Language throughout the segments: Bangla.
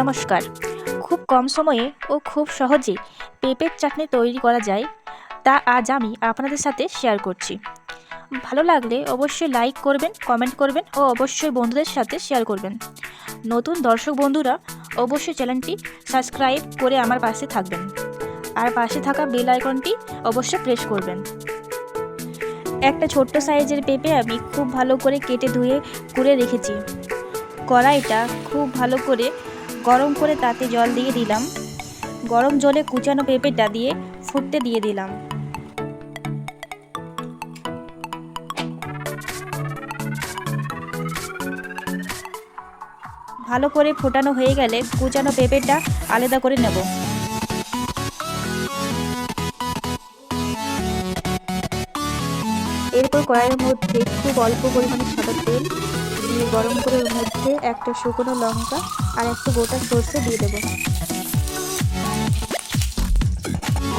নমস্কার। খুব কম সময়ে ও খুব সহজে পেঁপের চাটনি তৈরি করা যায়, তা আজ আমি আপনাদের সাথে শেয়ার করছি। ভালো লাগলে অবশ্যই লাইক করবেন কমেন্ট করবেন ও অবশ্যই বন্ধুদের সাথে শেয়ার করবেন। নতুন দর্শক বন্ধুরা অবশ্যই চ্যানেলটি সাবস্ক্রাইব করে আমার পাশে থাকবেন। আর পাশে থাকা বেল আইকনটি অবশ্যই প্রেস করবেন। একটা ছোট্ট সাইজের পেঁপে আমি খুব ভালো করে কেটে ধুয়ে করে রেখেছি। কড়াইটা খুব ভালো করে গরম করে তাতে জল দিয়ে দিলাম। গরম জলে কুচানো পেঁপেটা দিয়ে ফুটতে দিয়ে দিলাম। ভালো করে ফোটানো হয়ে গেলে কুচানো পেঁপেটা আলাদা করে নেব। এরপর কড়াইয়ের মধ্যে খুব অল্প পরিমাণে সাদা তেল দিয়ে গরম করে মধ্যে একটা শুকনো লঙ্কা আর একটা গোটা সর্ষে দিয়ে দেবো।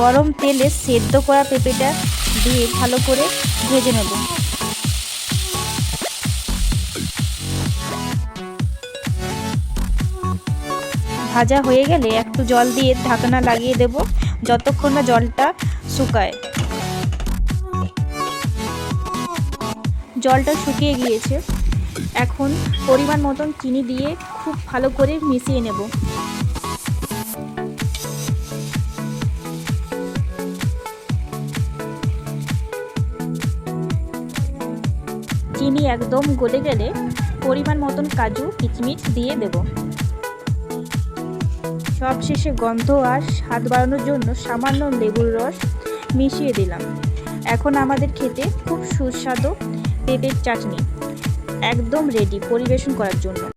গরম তেলে সেদ্ধ করা পেঁপেটা দিয়ে ভালো করে ভেজে নেব। ভাজা হয়ে গেলে একটু জল দিয়ে ঢাকনা লাগিয়ে দেব, যতক্ষণ না জলটা শুকায়। জলটা শুকিয়ে গিয়েছে। এখন পরিমাণ মতন চিনি দিয়ে খুব ভালো করে মিশিয়ে নেব। চিনি একদম গলে গেলে পরিমাণ মতন কাজু, কিচমিচ দিয়ে দেব। সবশেষে গন্ধ আর স্বাদ বাড়ানোর জন্য সামান্য লেবুর রস মিশিয়ে দিলাম। এখন আমাদের খেতে খুব সুস্বাদু পেঁপের চাটনি। একদম রেডি পরিবেশন করার জন্য।